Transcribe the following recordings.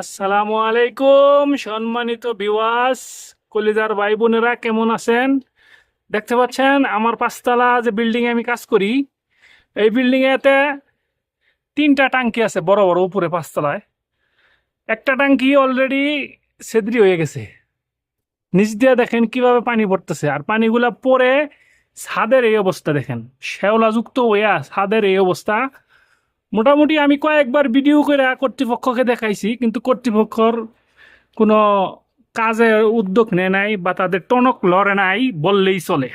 আসসালামু আলাইকুম, সম্মানিত বিওয়াস কলিজার ভাই বোনেরা কেমন আছেন? দেখতে পাচ্ছেন, আমার পাঁচতলা যে বিল্ডিং আমি কাজ করি, এই বিল্ডিং এতে তিনটা টাঙ্কি আছে, বড় বড়, উপরে পাঁচতলায়। একটা টাঙ্কি অলরেডি সেদ্রি হয়ে গেছে। নিচ দিয়ে দেখেন কীভাবে পানি পড়তেছে, আর পানিগুলা পরে ছাদের এই অবস্থা দেখেন। শ্যাওলাযুক্ত হইয়া ছাদের এই অবস্থা। মোটামুটি আমি কয়েকবার ভিডিও করে কর্তৃপক্ষকে দেখাইছি, কিন্তু কর্তৃপক্ষর কোনো কাজে উদ্যোগ নেয় নাই বা তাদের টনক লড়ে নাই বললেই চলে।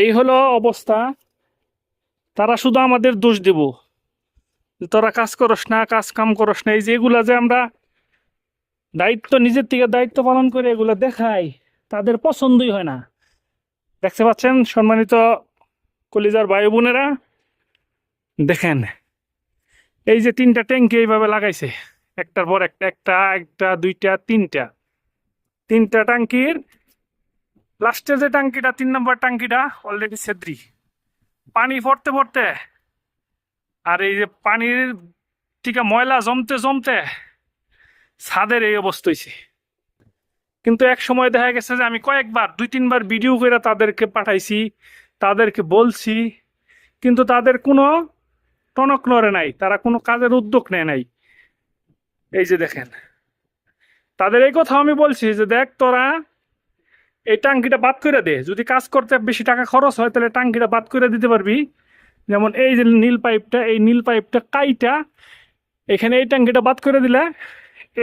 এই হলো অবস্থা। তারা শুধু আমাদের দোষ দেব। তোরা কাজ করস না, কাজ কাম করস না, এই যে এগুলা যে আমরা দায়িত্ব, নিজের থেকে দায়িত্ব পালন করে এগুলো দেখাই, তাদের পছন্দই হয় না। দেখতে পাচ্ছেন সম্মানিত কলিজার ভাই বোনেরা? দেখেন, এই যে তিনটা ট্যাঙ্কি এইভাবে লাগাইছে, একটার পর একটা একটা একটা, দুইটা, তিনটা। তিনটা ট্যাঙ্কির, লাস্টের যে ট্যাঙ্কিটা, তিন নম্বর ট্যাঙ্কিটা অলরেডি সেদ্রি পানি পড়তে পড়তে আর এই যে পানির থেকে ময়লা জমতে জমতে ছাদের এই অবস্থা হয়েছে কিন্তু এক সময় দেখা গেছে যে আমি কয়েকবার, দুই, তিনবার ভিডিও করে তাদেরকে পাঠাইছি, তাদেরকে বলছি, কিন্তু তাদের কোনো টনক নড়ে নাই, তারা কোনো কাজের উদ্যোগ নেয় নাই। এই যে দেখেন, তাদের এই কথা আমি বলছি যে দেখ তোরা এই টাঙ্কিটা বাদ করে দে, যদি কাজ করতে বেশি টাকা খরচ হয় তাহলে টাঙ্কিটা বাদ করে দিতে পারবি। যেমন এই যে নীল পাইপটা, এই নীল পাইপটা কাইটা, এখানে এই ট্যাঙ্কিটা বাদ করে দিলে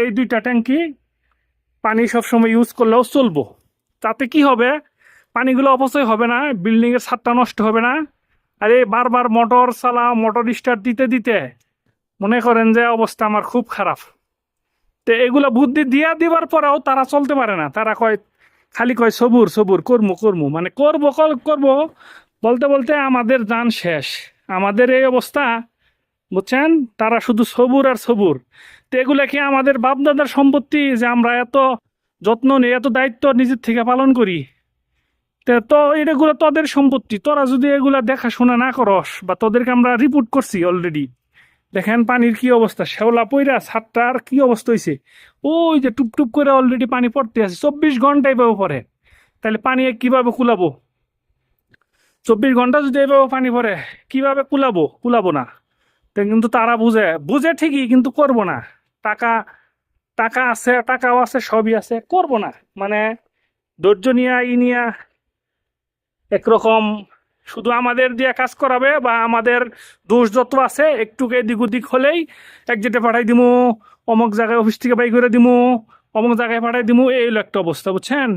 এই দুইটা ট্যাঙ্কি পানি সবসময় ইউজ করলেও চলবো। তাতে কি হবে? পানিগুলো অপচয় হবে না বিল্ডিংয়ের ছাদটা নষ্ট হবে না। আরে বারবার মোটর চালাও মোটর স্টার্ট দিতে দিতে মনে করেন যে অবস্থা আমার খুব খারাপ। তো এগুলো বুদ্ধি দিয়া দিবার পরেও তারা চলতে পারে না। তারা কয়, খালি কয়, সবুর সবুর, কর্মু কর্মু। মানে করব করব বলতে বলতে আমাদের যান শেষ। আমাদের এই অবস্থা, বুঝছেন? তারা শুধু সবুর আর সবুর। তো এগুলা কি আমাদের বাপদাদার সম্পত্তি যে আমরা এত যত্ন নিই এত দায়িত্ব নিজের থেকে পালন করি? তে এগুলো তোদের সম্পত্তি। তোরা যদি এগুলা দেখাশোনা না করস, বা তোদেরকে আমরা রিপোর্ট করছি অলরেডি দেখেন পানির কি অবস্থা, শ্যাওলা পইরা ছাদটার কি অবস্থা হয়েছে ওই যে টুপ টুপ করে অলরেডি পানি পড়তে আছে, চব্বিশ ঘন্টায় পাবো পরে তাহলে পানি কীভাবে কুলাবো? চব্বিশ ঘণ্টা যদি এভাবে পানি পড়ে, কীভাবে কুলাবো? কুলাবো না। তো কিন্তু তারা বুঝে বুঝে ঠিকই, কিন্তু করব না। টাকা টাকা আছে, টাকাও আছে, সবই আছে, করব না। মানে ধৈর্য নিয়া, ই নিয়া একরকম শুধু আমাদের দিয়ে কাজ করাবে বা আমাদের দোষ যত আছে একটুকে এদিক ওদিক হলেই এক যেটা পাঠাই দিমু, অমুক জায়গায় অফিস থেকে বাই করে দিমু, অমুক জায়গায় পাঠাই দিমু, এই হলো একটা অবস্থা, বুঝছেন?